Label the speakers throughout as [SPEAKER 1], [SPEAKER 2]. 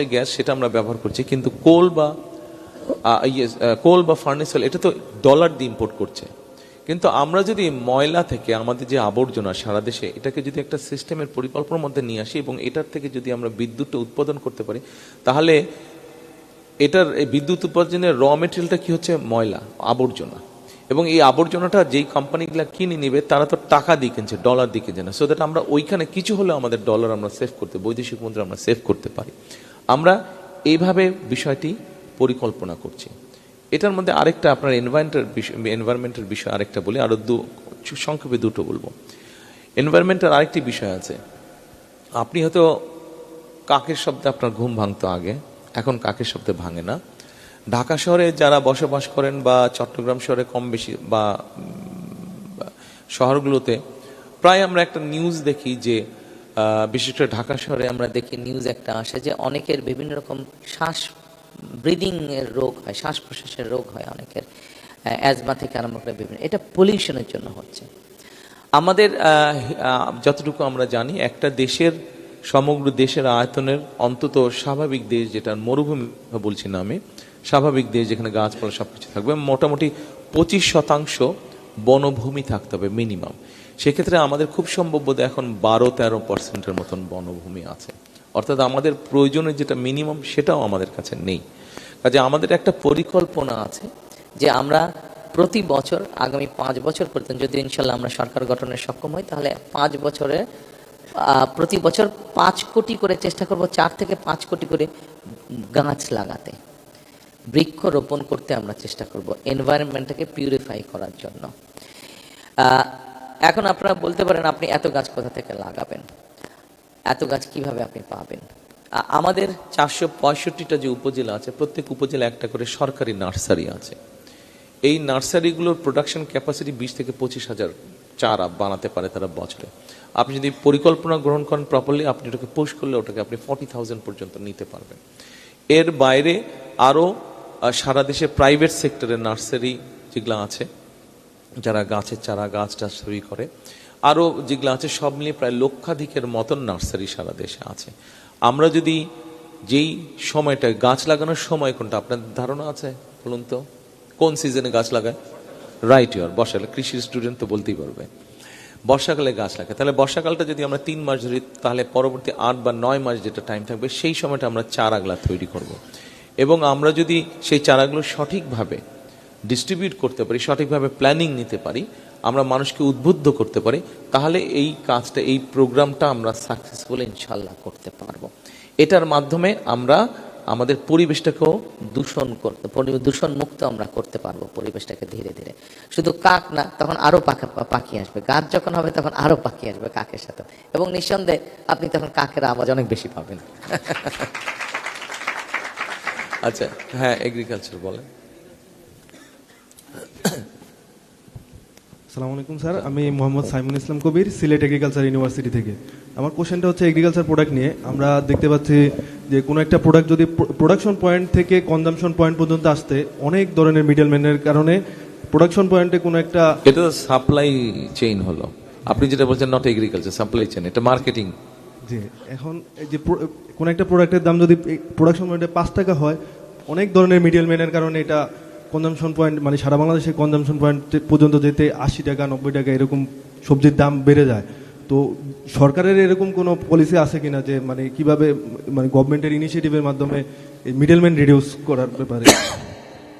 [SPEAKER 1] Gas সেটা আমরা ব্যবহার করছি কিন্তু কোল বা ইয়ে, কোল বা ফার্নেস এটা তো ডলার দিয়ে ইম্পোর্ট করছে। কিন্তু আমরা যদি ময়লা থেকে আমাদের যে আবর্জনা সারা দেশে এটাকে যদি একটা সিস্টেমের পরিকল্পনার মধ্যে নিয়ে আসি এবং এটার থেকে যদি আমরা বিদ্যুৎটা উৎপাদন করতে পারি তাহলে এটার এই বিদ্যুৎ উৎপাদনের র মেটেরিয়ালটা কি হচ্ছে? ময়লা আবর্জনা। এবং এই আবর্জনাটা যেই কোম্পানিগুলো কিনে নেবে তারা তো টাকা দিয়ে কিনছে ডলার দিয়ে কিনছে না। সো দ্যাট আমরা ওইখানে কিছু হলেও আমাদের ডলার আমরা সেভ করতে বৈদেশিক মুদ্রা আমরা সেভ করতে পারি। আমরা এইভাবে বিষয়টি পরিকল্পনা করছি। এটার মধ্যে আরেকটা আপনার এনভায়রনমেন্টের বিষয় এনভায়রনমেন্টের বিষয় আরেকটা বলি আরও দু, সংক্ষেপে দুটো বলব। এনভায়রনমেন্টের আরেকটি বিষয় আছে। আপনি হয়তো কাকের শব্দে আপনার ঘুম ভাঙতো আগে, এখন কাকের শব্দে ভাঙে না। ঢাকা শহরে যারা বসবাস করেন বা চট্টগ্রাম শহরে কম বেশি বা শহরগুলোতে, প্রায় আমরা একটা নিউজ দেখি যে বিশেষ করে ঢাকা শহরে আমরা
[SPEAKER 2] দেখি নিউজ একটা আসে যে অনেকের বিভিন্ন রকম শ্বাস ব্রিদিং এর রোগ হয়, শ্বাস প্রশ্বাসের রোগ হয় অনেকের অ্যাজমা থেকে আরম্ভ করে বিভিন্ন। এটা পলিউশনের জন্য হচ্ছে।
[SPEAKER 1] আমাদের যতটুকু আমরা জানি, একটা দেশের, সমগ্র দেশের আয়তনের অন্তত স্বাভাবিক দেশ যেটা, মরুভূমি বলছি না আমি, স্বাভাবিক দেশ যেখানে গাছপালা সবকিছু থাকবে, মোটামুটি পঁচিশ শতাংশ বনভূমি থাকতে হবে মিনিমাম সেক্ষেত্রে আমাদের খুব সম্ভব বোধহয় এখন বারো, তেরো পার্সেন্টের মতন বনভূমি আছে। অর্থাৎ আমাদের প্রয়োজনের যেটা মিনিমাম সেটাও আমাদের কাছে নেই। কাজে আমাদের একটা পরিকল্পনা আছে
[SPEAKER 2] যে আমরা প্রতি বছর, আগামী পাঁচ বছর পর্যন্ত যদি ইনশাল্লাহ আমরা সরকার গঠনে সক্ষম হই, তাহলে পাঁচ বছরে প্রতি বছর পাঁচ কোটি করে চেষ্টা করব চার থেকে পাঁচ কোটি করে গাছ লাগাতে। বৃক্ষ রোপণ করতে আমরা চেষ্টা করব এনভায়রনমেন্টটাকে পিউরিফাই করার জন্য। এখন আপনারা বলতে পারেন আপনি এত গাছ কোথা থেকে লাগাবেন? এত গাছ কীভাবে আপনি পাবেন?
[SPEAKER 1] আমাদের চারশো পঁয়ষট্টিটা যে উপজেলা আছে, প্রত্যেক উপজেলা একটা করে সরকারি নার্সারি আছে। এই নার্সারিগুলোর প্রোডাকশন ক্যাপাসিটি বিশ থেকে পঁচিশ হাজার চারা বানাতে পারে তারা বছরে। আপনি যদি পরিকল্পনা গ্রহণ করেন প্রপারলি আপনি ওটাকে পোস্ট করলে ওটাকে আপনি ফর্টি থাউজেন্ড পর্যন্ত নিতে পারবেন। এর বাইরে আরও সারা দেশে প্রাইভেট সেক্টরের নার্সারি যেগুলো আছে যারা গাছের চারা গাছ টাছ তৈরি করে, আরও যেগুলো আছে সব মিলিয়ে প্রায় লক্ষাধিকের মতন নার্সারি সারা দেশে আছে। আমরা যদি যেই সময়টা গাছ লাগানোর সময় কোনটা, আপনার ধারণা আছে বলুন তো? কোন সিজনে গাছ লাগায়? রাইট ইয়ার বর্ষাকালে কৃষির স্টুডেন্ট তো বলতেই পারবে। বর্ষাকালে গাছ লাগায়। তাহলে বর্ষাকালটা যদি আমরা তিন মাস ধরি, তাহলে পরবর্তী আট বা নয় মাস যেটা টাইম থাকবে, সেই সময়টা আমরা চারাগুলা তৈরি করব। এবং আমরা যদি সেই চারাগুলো সঠিকভাবে ডিস্ট্রিবিউট করতে পারি, সঠিকভাবে প্ল্যানিং নিতে পারি, আমরা মানুষকে উদ্বুদ্ধ করতে পারি, তাহলে এই কাজটা, এই প্রোগ্রামটা আমরা সাকসেসফুল ইনশাল্লাহ করতে পারব। এটার মাধ্যমে আমরা আমাদের পরিবেশটাকেও
[SPEAKER 2] দূষণ করতে দূষণ মুক্ত আমরা করতে পারব পরিবেশটাকে ধীরে ধীরে। শুধু কাক না, তখন আরও পাখা, পাখি আসবে। গাছ যখন হবে, তখন আরও পাখি আসবে কাকের সাথে। এবং নিঃসন্দেহে আপনি তখন কাকের আওয়াজ অনেক বেশি পাবেন।
[SPEAKER 1] আচ্ছা হ্যাঁ এগ্রিকালচার বলেন।
[SPEAKER 3] আসসালামু আলাইকুম স্যার। আমি মোহাম্মদ সাইমুল ইসলাম কবির সিলেট এগ্রিকালচার ইউনিভার্সিটি থেকে। আমার কোশ্চেনটা হচ্ছে এগ্রিকালচার প্রোডাক্ট নিয়ে। আমরা দেখতে পাচ্ছি যে কোনো একটা প্রোডাক্ট যদি প্রোডাকশন পয়েন্ট থেকে কনজামশন পয়েন্ট পর্যন্ত আসতে অনেক ধরনের মিডলম্যানের কারণে প্রোডাকশন পয়েন্টে কোনো একটা
[SPEAKER 1] এটা তো সাপ্লাই চেইন হলো। আপনি যেটা বলছেন নট এগ্রিকালচার সাপ্লাই চেইন এটা মার্কেটিং
[SPEAKER 3] যে এখন এই যে কোনো একটা প্রোডাক্টের দাম যদি প্রোডাকশন পয়েন্টে পাঁচ টাকা হয় অনেক ধরনের মিডলম্যানের কারণে এটা কনজামশন পয়েন্ট মানে সারা বাংলাদেশে কনজামশন পয়েন্ট পর্যন্ত যেতে আশি টাকা নব্বই টাকা এরকম সবজির দাম বেড়ে যায়। তো সরকারের এরকম কোনো পলিসি আছে কিনা যে মানে কীভাবে মানে গভর্নমেন্টের ইনিশিয়েটিভের মাধ্যমে এই মিডলম্যান রিডিউস করার ব্যাপারে?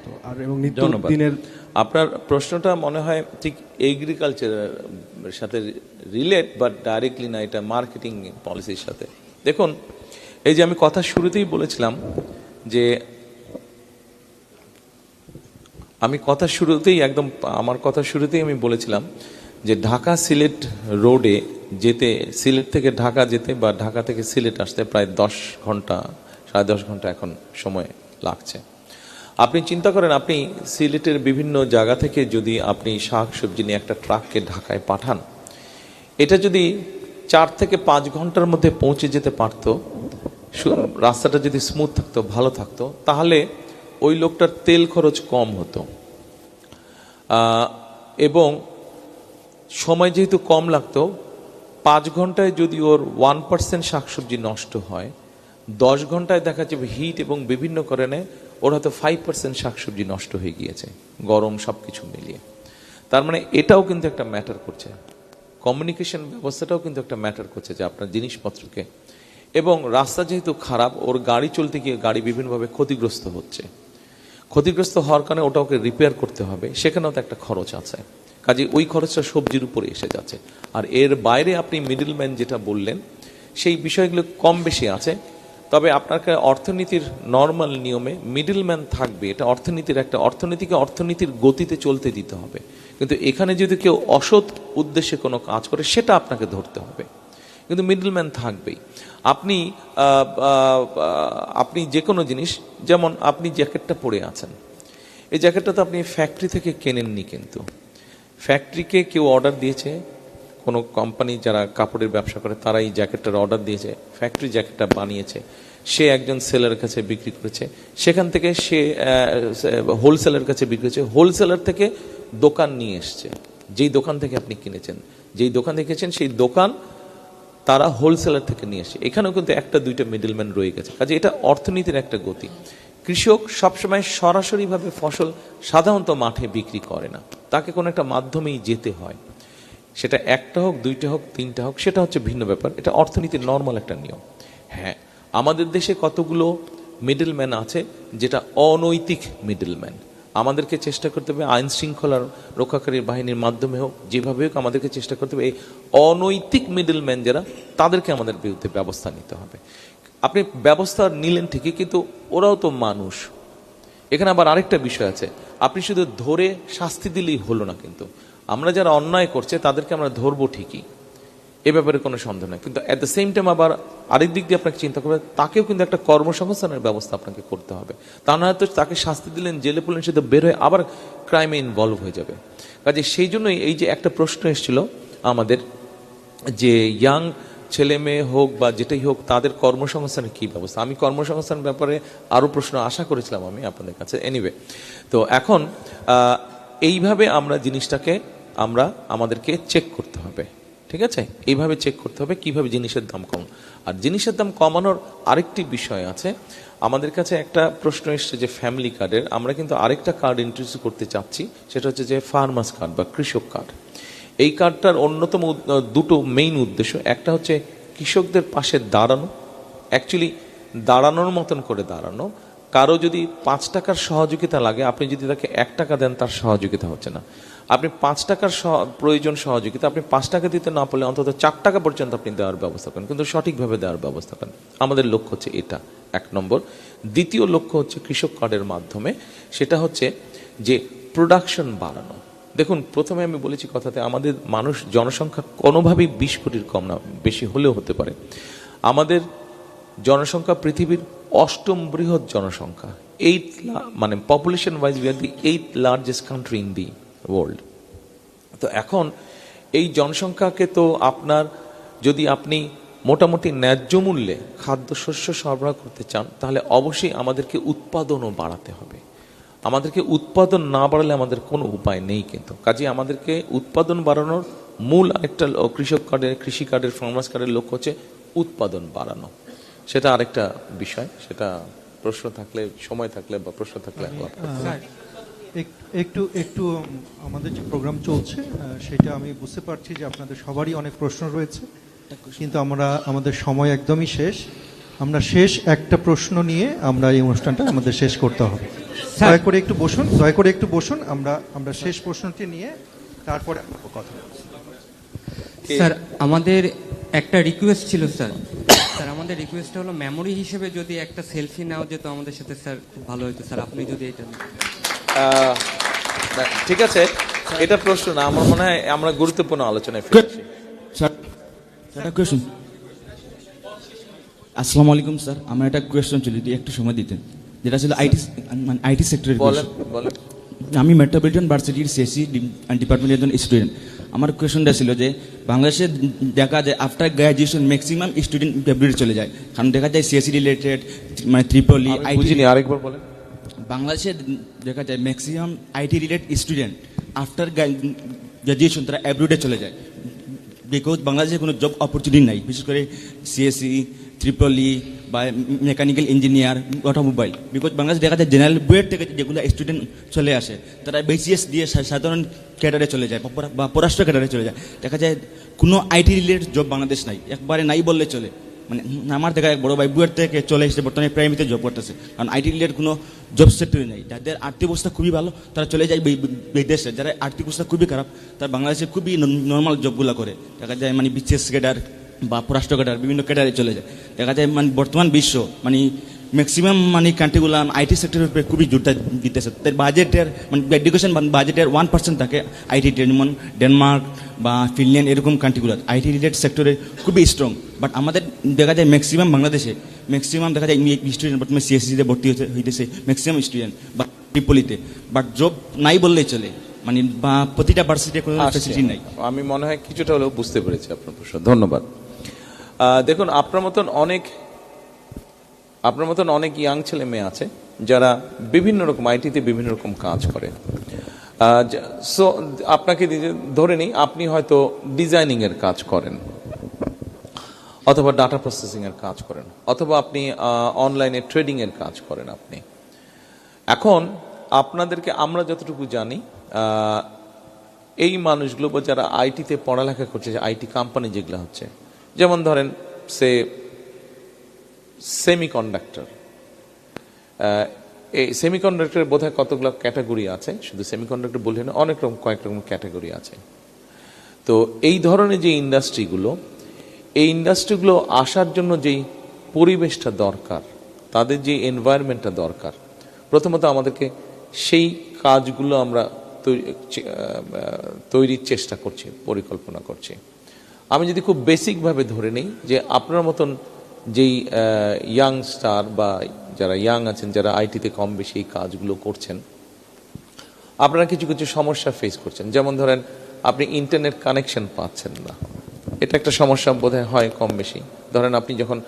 [SPEAKER 3] তো আর এবং নিত্য দিনের
[SPEAKER 1] আপনার প্রশ্নটা মনে হয় ঠিক এগ্রিকালচারের সাথে রিলেট বাট ডাইরেক্টলি না এটা মার্কেটিং পলিসির সাথে। দেখুন এই যে আমি কথা শুরুতেই বলেছিলাম যে আমি কথা শুরুতেই একদম, আমার কথা শুরুতেই আমি বলেছিলাম যে ঢাকা সিলেট রোডে যেতে, সিলেট থেকে ঢাকা যেতে বা ঢাকা থেকে সিলেট আসতে প্রায় দশ ঘণ্টা, সাড়ে দশ ঘণ্টা এখন সময় লাগছে। আপনি চিন্তা করেন, আপনি সিলেটের বিভিন্ন জায়গা থেকে যদি আপনি শাক সবজি নিয়ে একটা ট্রাককে ঢাকায় পাঠান, এটা যদি চার থেকে পাঁচ ঘণ্টার মধ্যে পৌঁছে যেতে পারতো রাস্তাটা যদি স্মুথ থাকতো, ভালো থাকতো, তাহলে ওই লোকটার তেল খরচ কম হতো। এবং সময় যেহেতু কম লাগতো, পাঁচ ঘন্টায় যদি ওর ওয়ান পার্সেন্ট শাকসবজি নষ্ট হয়, দশ ঘন্টায় দেখা যাবে হিট এবং বিভিন্ন কারণে ওর হয়তো ফাইভ পার্সেন্ট শাকসবজি নষ্ট হয়ে গিয়েছে, গরম সব কিছু মিলিয়ে। তার মানে এটাও কিন্তু একটা ম্যাটার করছে। কমিউনিকেশন ব্যবস্থাটাও কিন্তু একটা ম্যাটার করছে যে আপনার জিনিসপত্রকে। এবং রাস্তা যেহেতু খারাপ, ওর গাড়ি চলতে গিয়ে গাড়ি বিভিন্নভাবে ক্ষতিগ্রস্ত হচ্ছে। ক্ষতিগ্রস্ত হওয়ার কারণে ওটা ওকে রিপেয়ার করতে হবে, সেখানেও তো একটা খরচ আছে। কাজে ওই খরচটা সবজির উপরে এসে যাচ্ছে। আর এর বাইরে আপনি মিডলম্যান যেটা বললেন, সেই বিষয়গুলো কম বেশি আছে। তবে আপনাকে অর্থনীতির নর্মাল নিয়মে মিডলম্যান থাকবে। এটা অর্থনীতির একটা, অর্থনীতিকে অর্থনীতির গতিতে চলতে দিতে হবে। কিন্তু এখানে যদি কেউ অসৎ উদ্দেশ্যে কোনো কাজ করে, সেটা আপনাকে ধরতে হবে। কিন্তু মিডলম্যান থাকবেই। আপনি আপনি যে কোনো জিনিস, যেমন আপনি জ্যাকেটটা পরে আছেন। এই জ্যাকেটটা তো আপনি ফ্যাক্টরি থেকে কেনেননি কিন্তু। ফ্যাক্টরিকে কেউ অর্ডার দিয়েছে, কোনো কোম্পানি যারা কাপড়ের ব্যবসা করে তারা এই জ্যাকেটটার অর্ডার দিয়েছে ফ্যাক্টরি জ্যাকেটটা বানিয়েছে। সে একজন সেলারের কাছে বিক্রি করেছে। সেখান থেকে সে হোলসেলের কাছে বিক্রি করেছে। হোলসেলার থেকে দোকান নিয়ে এসছে। যেই দোকান থেকে আপনি কিনেছেন, যেই দোকান থেকে কিনেছেন, সেই দোকান তারা হোলসেলার থেকে নিয়ে আসে। এখানেও কিন্তু একটা, দুইটা মিডলম্যান রয়ে গেছে। কাজে এটা অর্থনীতির একটা গতি। কৃষক সবসময় সরাসরিভাবে ফসল সাধারণত মাঠে বিক্রি করে না। তাকে কোনো একটা মাধ্যমেই যেতে হয়। সেটা একটা হোক, দুইটা হোক, তিনটা হোক, সেটা হচ্ছে ভিন্ন ব্যাপার। এটা অর্থনীতির নর্মাল একটা নিয়ম। হ্যাঁ আমাদের দেশে কতগুলো মিডলম্যান আছে যেটা অনৈতিক মিডলম্যান আমাদেরকে চেষ্টা করতে হবে, আইন শৃঙ্খলার রক্ষাকারী বাহিনীর মাধ্যমে হোক, যেভাবে হোক আমাদেরকে চেষ্টা করতে হবে, এই অনৈতিক মিডলম্যান যারা, তাদেরকে আমাদের বিরুদ্ধে ব্যবস্থা নিতে হবে। আপনি ব্যবস্থা নিলেন ঠিকই, কিন্তু ওরাও তো মানুষ। এখানে আবার আরেকটা বিষয় আছে, আপনি শুধু ধরে শাস্তি দিলেই হলো না কিন্তু। আমরা যারা অন্যায় করছে, তাদেরকে আমরা ধরবো ঠিকই। এ ব্যাপারে কোনো সন্দেহ নেই। কিন্তু অ্যাট দ্য সেম টাইম আবার আরেক দিক দিয়ে আপনাকে চিন্তা করবে তাকেও কিন্তু একটা কর্মসংস্থানের ব্যবস্থা আপনাকে করতে হবে। তা না হয়তো তাকে শাস্তি দিলেন, জেলে পড়লেন তো বের হয়ে আবার ক্রাইমে ইনভলভ হয়ে যাবে। কাজে সেই জন্যই এই যে একটা প্রশ্ন এসেছিল আমাদের, যে ইয়াং ছেলে মেয়ে হোক বা যেটাই হোক, তাদের কর্মসংস্থানের কী ব্যবস্থা? আমি কর্মসংস্থান ব্যাপারে আরও প্রশ্ন আশা করেছিলাম আমি আপনাদের কাছে। এনিওয়ে তো এখন এইভাবে আমরা জিনিসটাকে আমরা আমাদেরকে চেক করতে হবে। ঠিক আছে? এইভাবে চেক করতে হবে কীভাবে জিনিসের দাম কম। আর জিনিসের দাম কমানোর আরেকটি বিষয় আছে। আমাদের কাছে একটা প্রশ্ন এসছে যে ফ্যামিলি কার্ডের আমরা কিন্তু আরেকটা কার্ড ইন্ট্রোডিউস করতে চাচ্ছি। সেটা হচ্ছে যে ফার্মার্স কার্ড বা কৃষক কার্ড এই কার্ডটার অন্যতম দুটো মেইন উদ্দেশ্য। একটা হচ্ছে কৃষকদের পাশে দাঁড়ানো। অ্যাকচুয়ালি দাঁড়ানোর মতন করে দাঁড়ানো। কারও যদি পাঁচ টাকার সহযোগিতা লাগে, আপনি যদি তাকে এক টাকা দেন, তার সহযোগিতা হচ্ছে না। আপনি পাঁচ টাকার প্রয়োজন সহযোগিতা, আপনি পাঁচ টাকা দিতে না পারলে অন্তত চার টাকা পর্যন্ত আপনি দেওয়ার ব্যবস্থা করেন। কিন্তু সঠিকভাবে দেওয়ার ব্যবস্থা করেন। আমাদের লক্ষ্য হচ্ছে এটা, এক নম্বর। দ্বিতীয় লক্ষ্য হচ্ছে কৃষক কার্ডের মাধ্যমে, সেটা হচ্ছে যে প্রোডাকশন বাড়ানো। দেখুন, প্রথমে আমি বলেছি কথাতে, আমাদের মানুষ জনসংখ্যা কোনোভাবেই বিশ কোটির কম না, বেশি হলেও হতে পারে। আমাদের জনসংখ্যা পৃথিবীর অষ্টম বৃহৎ জনসংখ্যা এইট মানে population wise we are the eight largest country in the world তো এখন এই জনসংখ্যাকে তো আপনার, যদি আপনি মোটামুটি ন্যায্য মূল্যে খাদ্যশস্য সরবরাহ করতে চান, তাহলে অবশ্যই আমাদেরকে উৎপাদনও বাড়াতে হবে। আমাদেরকে উৎপাদন না বাড়ালে আমাদের কোনো উপায় নেই কিন্তু। কাজে আমাদেরকে উৎপাদন বাড়ানোর মূল আরেকটা কৃষক কার্ডের, কৃষি কার্ডের ফার্মার্স কার্ডের লক্ষ্য হচ্ছে উৎপাদন বাড়ানো। সেটা আরেকটা বিষয় সেটা প্রশ্ন থাকলে সময় থাকলে বা প্রশ্ন থাকলে
[SPEAKER 4] এক- একটু একটু আমাদের যে প্রোগ্রাম চলছে সেটা আমি বুঝতে পারছি যে আপনাদের সবারই অনেক প্রশ্ন রয়েছে কিন্তু আমরা আমাদের সময় একদমই শেষ। আমরা শেষ একটা প্রশ্ন নিয়ে আমরা এই অনুষ্ঠানটা আমাদের শেষ করতে হবে। দয়া করে একটু বসুন দয়া করে একটু বসুন আমরা আমরা শেষ প্রশ্নটি নিয়ে তারপরে কথা
[SPEAKER 5] স্যার আমাদের একটা রিকোয়েস্ট ছিল স্যার। আমাদের রিকোয়েস্টটা হলো মেমোরি হিসেবে যদি একটা সেলফি নাও যেত আমাদের সাথে স্যার খুব ভালো হতো স্যার আপনি যদি এটা
[SPEAKER 1] ঠিক আছে এটা প্রশ্ন না আমার মনে হয় আমরা গুরুত্বপূর্ণ আলোচনায় ফিরে আসি।
[SPEAKER 6] স্যার একটা কোয়েশন আসসালামু আলাইকুম স্যার আমার একটা কোয়েশ্চন ছিল যদি একটু সময় দিতেন। যেটা ছিল আইটি মানে আইটি সেক্টরের
[SPEAKER 1] বলেন বলেন।
[SPEAKER 6] আমি মেট্রোপলিটন ভার্সিটির সিএসসি ডিপার্টমেন্টের একজন স্টুডেন্ট আমার কোয়েশনটা ছিল যে বাংলাদেশে দেখা যায় আফটার গ্র্যাজুয়েশন ম্যাক্সিমাম স্টুডেন্ট ফেব্রুয়ারি চলে যায়। কারণ দেখা যায় সিএসসি রিলেটেড মানে ত্রিপলি আইটি
[SPEAKER 1] আরেকবার বলেন।
[SPEAKER 6] বাংলাদেশে দেখা যায় maximum IT related student after graduation তারা অ্যাব্রুডে চলে যায়। বিকজ বাংলাদেশে কোনো জব অপরচুনিটি নাই বিশেষ করে সিএসসি ত্রিপলি বা mechanical engineer automobile because Bangladesh দেখা যায় জেনারেল বুয়েট থেকে যেগুলো স্টুডেন্ট চলে আসে, তারা বিসিএস দিয়ে সাধারণ ক্যাডারে চলে যায়, বা পররাষ্ট্র ক্যাডারে চলে যায়। দেখা যায় কোনো আইটি রিলেটেড জব বাংলাদেশ নাই। একবারে নাই বললে চলে। মানে আমার দেখা এক বড় ভাই বুয়েট থেকে চলে এসেছে, বর্তমানে প্রাইমারিতে জব করতেছে। কারণ আইটি রিলেটেড কোনো জব সেক্টরে নেই। যাদের আর্থিক অবস্থা খুবই ভালো, তারা চলে যায় বিদেশে। যারা আর্থিক অবস্থা খুবই খারাপ, তারা বাংলাদেশে খুবই নর্মাল জবগুলো করে। দেখা যায় মানে বিসিএস ক্যাডার বা পররাষ্ট্র ক্যাডার বিভিন্ন ক্যাডারে চলে যায়। দেখা যায় মানে বর্তমান বিশ্ব মানে ম্যাক্সিমাম মানে কান্ট্রিগুলো আইটি সেক্টরের উপরে খুবই জোরটা দিতেছে। তার বাজেটের মানে এডুকেশন বাজেটের ওয়ান পার্সেন্ট থাকে আইটি যেমন ডেনমার্ক বা ফিনল্যান্ড এরকম কান্ট্রিগুলো। আইটি রিলেটেড সেক্টরে খুবই স্ট্রং বাট আমাদের দেখা যায় ম্যাক্সিমাম বাংলাদেশে ম্যাক্সিমাম দেখা যায় স্টুডেন্ট বর্তমানে সিএসসিতে ভর্তি হতে হইতেছে ম্যাক্সিমাম স্টুডেন্ট বা ট্রিপলিতে বাট জব নাই বললেই চলে। মানে বা প্রতিটা ভার্সিটিতে কোনো। ফেসিলিটি নাই।
[SPEAKER 1] আমি মনে হয় কিছুটা হলেও বুঝতে পেরেছি আপনার প্রশ্ন। ধন্যবাদ। দেখুন, আপনার মতন অনেক, আপনার মতন অনেক ইয়াং ছেলে মেয়ে আছে যারা বিভিন্ন রকম আইটিতে বিভিন্ন রকম কাজ করে। সো আপনাকে ধরে নিই, আপনি হয়তো ডিজাইনিংয়ের কাজ করেন অথবা ডাটা প্রসেসিংয়ের কাজ করেন, অথবা আপনি অনলাইনে ট্রেডিংয়ের কাজ করেন আপনি। এখন, আপনাদেরকে আমরা যতটুকু জানি এই মানুষগুলো বা যারা আইটিতে পড়ালেখা করছে আইটি কোম্পানি যেগুলো হচ্ছে যেমন ধরেন, সে সেমি কন্ডাক্টর এই সেমি কন্ডাক্টরের বোধহয় কতগুলো ক্যাটাগরি আছে? শুধু সেমি কন্ডাক্টর বললে না, অনেক রকম, কয়েক রকম ক্যাটাগরি আছে। তো এই ধরনের যে ইন্ডাস্ট্রিগুলো এই ইন্ডাস্ট্রিগুলো আসার জন্য যেই পরিবেশটা দরকার, তাদের যে এনভায়রনমেন্টটা দরকার, প্রথমত আমাদেরকে সেই কাজগুলো আমরা তৈরি তৈরির চেষ্টা করছি, পরিকল্পনা করছি। আমি যদি খুব বেসিকভাবে ধরে নিই যে আপনার মতন যেই ইয়াং স্টার বা যারা ইয়াং আছেন, যারা আইটিতে কম বেশি এই কাজগুলো করছেন, আপনারা কিছু কিছু সমস্যা ফেস করছেন। যেমন ধরেন, আপনি ইন্টারনেট কানেকশন পাচ্ছেন না। এটা একটা সমস্যা বোধহয় হয় কম বেশি। ধরেন আপনি যখন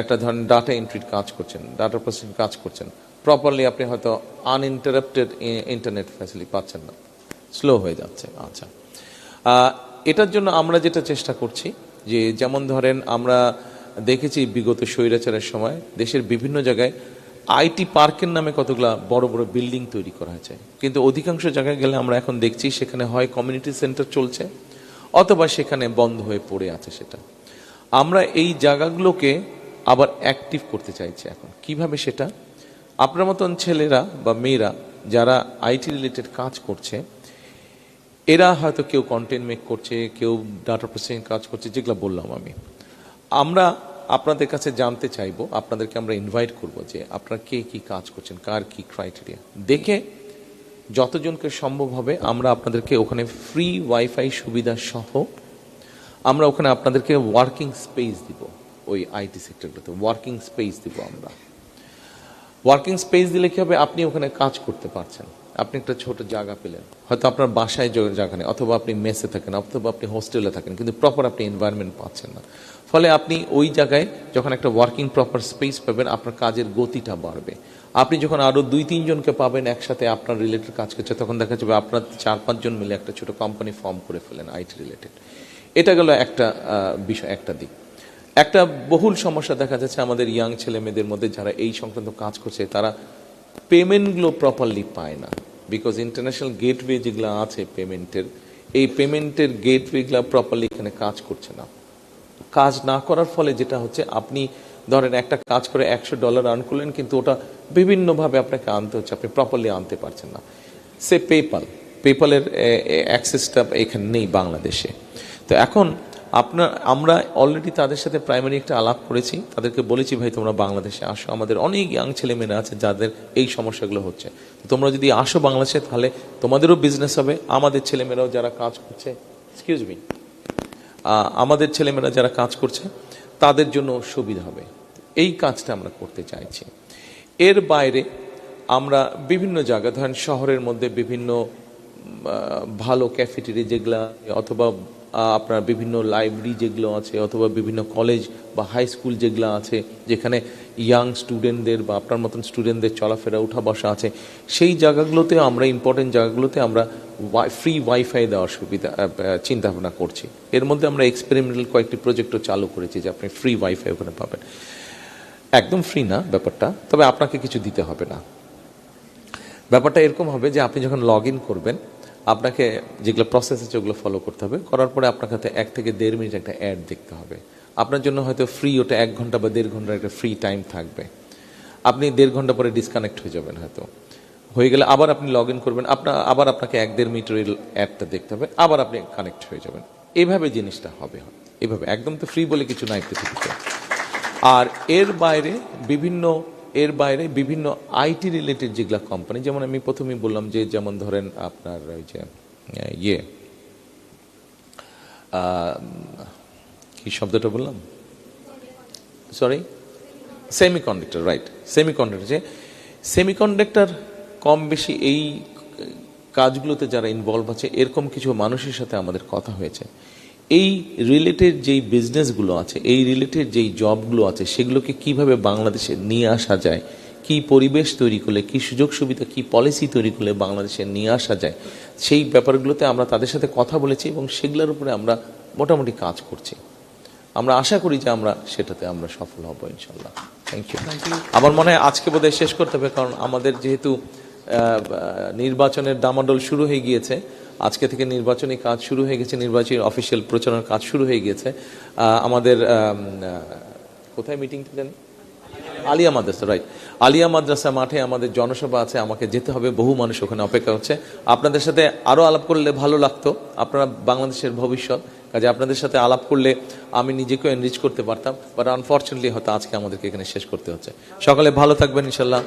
[SPEAKER 1] একটা ধরেন ডাটা এন্ট্রির কাজ করছেন ডাটা প্রসেসিং কাজ করছেন প্রপারলি আপনি হয়তো আনইন্টারাপ্টেড ইন্টারনেট ফ্যাসিলিটি পাচ্ছেন না। স্লো হয়ে যাচ্ছে আচ্ছা। এটার জন্য আমরা যেটা চেষ্টা করছি, যে যেমন ধরেন আমরা দেখেছি বিগত স্বৈরাচারের সময়, দেশের বিভিন্ন জায়গায় আইটি পার্কের নামে কতগুলা বড় বড় বিল্ডিং তৈরি করা হয়েছে। কিন্তু অধিকাংশ জায়গায় গেলে আমরা এখন দেখছি সেখানে হয় কমিউনিটি সেন্টার চলছে, অথবা সেখানে বন্ধ হয়ে পড়ে আছে সেটা। আমরা এই জায়গাগুলোকে আবার অ্যাক্টিভ করতে চাইছি এখন। কীভাবে সেটা? আপনার মতন ছেলেরা বা মেয়েরা যারা আইটি রিলেটেড কাজ করছে এরা হয়তো কেউ কন্টেন্ট মেক করছে, কেউ ডাটা প্রসেসিং কাজ করছে, যেগুলো বললাম আমি। আমরা আপনাদের কাছে জানতে চাইব, আপনাদেরকে আমরা ইনভাইট করব যে আপনারা কে কি কাজ করছেন, কার কি ক্রাইটেরিয়া দেখে যতজনকে সম্ভব হবে আমরা আপনাদেরকে ওখানে ফ্রি ওয়াইফাই সুবিধা সহ আমরা ওখানে আপনাদেরকে ওয়ার্কিং স্পেস দিব ওই আইটি সেক্টরগুলোতে ওয়ার্কিং স্পেস দিব আমরা। ওয়ার্কিং স্পেস দিলে কি হবে? আপনি ওখানে কাজ করতে পারছেন। আপনি একটা ছোট জায়গা পেলেন। হয়তো আপনার বাসায় জায়গা নেই, অথবা আপনি মেসে থাকেন, অথবা আপনি হোস্টেলে থাকেন, কিন্তু প্রপার আপনি এনভায়রনমেন্ট পাচ্ছেন না। ফলে আপনি ওই জায়গায় যখন একটা ওয়ার্কিং প্রপার স্পেস পাবেন, আপনার কাজের গতিটা বাড়বে। আপনি যখন আরও দুই তিনজনকে পাবেন একসাথে আপনার রিলেটেড কাজ করছে, তখন দেখা যাবে আপনার চার পাঁচজন মিলে একটা ছোট কোম্পানি ফর্ম করে ফেলেন আইটি রিলেটেড এটা গেল একটা বিষয়, একটা দিক। একটা বহুল সমস্যা দেখা যাচ্ছে আমাদের ইয়াং ছেলে মেয়েদের মধ্যে, যারা এই সংক্রান্ত কাজ করছে, তারা পেমেন্টগুলো প্রপারলি পায় না। বিকজ ইন্টারন্যাশনাল গেটওয়ে যেগুলো আছে পেমেন্টের, এই পেমেন্টের গেটওয়েগুলো প্রপারলি এখানে কাজ করছে না। কাজ না করার ফলে যেটা হচ্ছে, আপনি ধরেন একটা কাজ করে একশো ডলার আর্ন করলেন, কিন্তু ওটা বিভিন্নভাবে আপনাকে আনতে হচ্ছে, আপনি প্রপারলি আনতে পারছেন না। সে পেপাল পেপালের অ্যাক্সেসটা এখানে নেই বাংলাদেশে। তো এখন আপনার আমরা অলরেডি তাদের সাথে প্রাইমারি একটা আলাপ করেছি। তাদেরকে বলেছি, ভাই, তোমরা বাংলাদেশে আসো। আমাদের অনেক ইয়াং ছেলেমেয়েরা আছে যাদের এই সমস্যাগুলো হচ্ছে। তোমরা যদি আসো বাংলাদেশে, তাহলে তোমাদেরও বিজনেস হবে। আমাদের ছেলেমেয়েরাও যারা কাজ করছে এক্সকিউজ মি আমাদের ছেলেমেয়েরা যারা কাজ করছে, তাদের জন্য সুবিধা হবে। এই কাজটা আমরা করতে চাইছি। এর বাইরে আমরা বিভিন্ন জায়গা, ধরেন শহরের মধ্যে বিভিন্ন ভালো ক্যাফেটেরি যেগুলা, অথবা আপনার বিভিন্ন লাইব্রেরি যেগুলো আছে, অথবা বিভিন্ন কলেজ বা হাই স্কুল যেগুলো আছে, যেখানে ইয়াং স্টুডেন্টদের বা আপনার মতন স্টুডেন্টদের চলাফেরা উঠা বসা আছে, সেই জায়গাগুলোতে আমরা ইম্পর্টেন্ট জায়গাগুলোতে আমরা ফ্রি ওয়াইফাই দেওয়ার সুবিধা চিন্তা ভাবনা করছি। এর মধ্যে আমরা এক্সপেরিমেন্টাল কয়েকটি প্রজেক্টও চালু করেছি যে আপনি ফ্রি ওয়াইফাই ওখানে পাবেন। একদম ফ্রি না ব্যাপারটা, তবে আপনাকে কিছু দিতে হবে না। ব্যাপারটা এরকম হবে যে আপনি যখন লগ ইন করবেন আপনাকে যেগুলো প্রসেস আছে ওগুলো ফলো করতে হবে। করার পরে আপনার কাছে এক থেকে দেড় মিনিট একটা অ্যাড দেখতে হবে। আপনার জন্য হয়তো ফ্রি ওটা এক ঘণ্টা বা দেড় ঘণ্টার একটা ফ্রি টাইম থাকবে। আপনি দেড় ঘণ্টা পরে ডিসকানেক্ট হয়ে যাবেন হয়তো। হয়ে গেলে আবার আপনি লগ ইন করবেন। আপনার আবার আপনাকে এক দেড় মিনিটের অ্যাডটা দেখতে হবে। আবার আপনি কানেক্ট হয়ে যাবেন। এইভাবে জিনিসটা হবে। এভাবে। একদম তো ফ্রি বলে কিছু নাই আর এর বাইরে বিভিন্ন এর বাইরে বিভিন্ন আইটি রিলেটেড যেগুলা কোম্পানি যেমন আমি প্রথমেই বললাম যে যেমন ধরেন আপনার ওই যে ইয়ে কি শব্দটা বললাম? সরি সেমিকন্ডাক্টর রাইট সেমিকন্ডাক্টর যে সেমিকন্ডাক্টর কম বেশি এই কাজগুলোতে যারা ইনভলভ আছে, এরকম কিছু মানুষের সাথে আমাদের কথা হয়েছে। এই রিলেটেড যেই বিজনেসগুলো আছে এই রিলেটেড যেই জবগুলো আছে সেগুলোকে কীভাবে বাংলাদেশে নিয়ে আসা যায় কি পরিবেশ তৈরি করলে কি সুযোগ সুবিধা কি পলিসি তৈরি করলে বাংলাদেশে নিয়ে আসা যায় সেই ব্যাপারগুলোতে আমরা তাদের সাথে কথা বলেছি এবং সেগুলোর উপরে আমরা মোটামুটি কাজ করছি। আমরা আশা করি যে আমরা সেটাতে আমরা সফল হব ইনশাল্লাহ থ্যাংক ইউ আমার মনে হয় আজকে বোধহয় শেষ করতে হবে কারণ আমাদের যেহেতু নির্বাচনের দামাডোল শুরু হয়ে গিয়েছে আজকে থেকে নির্বাচনী কাজ শুরু হয়ে গেছে নির্বাচনী অফিসিয়াল প্রচারণার কাজ শুরু হয়ে আহ, আমাদের কোথায় মিটিংটা জানি? আলিয়া মাদ্রাসা রাইট আলিয়া মাদ্রাসা মাঠে আমাদের জনসভা আছে আমাকে যেতে হবে বহু মানুষ ওখানে অপেক্ষা হচ্ছে আপনাদের সাথে আরও আলাপ করলে ভালো লাগতো আপনারা বাংলাদেশের ভবিষ্যৎ কাজে আপনাদের সাথে আলাপ করলে আমি নিজেকেও এনরিচ করতে পারতাম বাট আনফর্চুনেটলি হয়তো আজকে আমাদেরকে এখানে শেষ করতে হচ্ছে। সকালে ভালো থাকবেন ইনশাল্লাহ।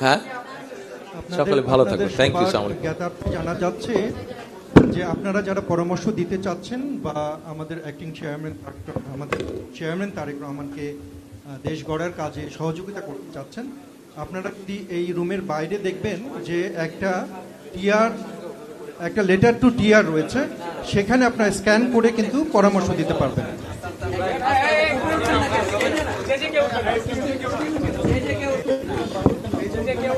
[SPEAKER 1] হ্যাঁ? সকলে ভালো থাকবেন। আলাইকুম।
[SPEAKER 4] জ্ঞাতার্থে জানা যাচ্ছে যে আপনারা যারা পরামর্শ দিতে চাচ্ছেন বা আমাদের অ্যাক্টিং চেয়ারম্যান আমাদের চেয়ারম্যান তারেক রহমানকে দেশ গড়ার কাজে সহযোগিতা করতে চাচ্ছেন আপনারা যদি এই রুমের বাইরে দেখবেন যে একটা টিআর একটা লেটার টু টিআর রয়েছে সেখানে আপনারা স্ক্যান করে কিন্তু পরামর্শ দিতে পারবেন
[SPEAKER 7] এই যে কেউ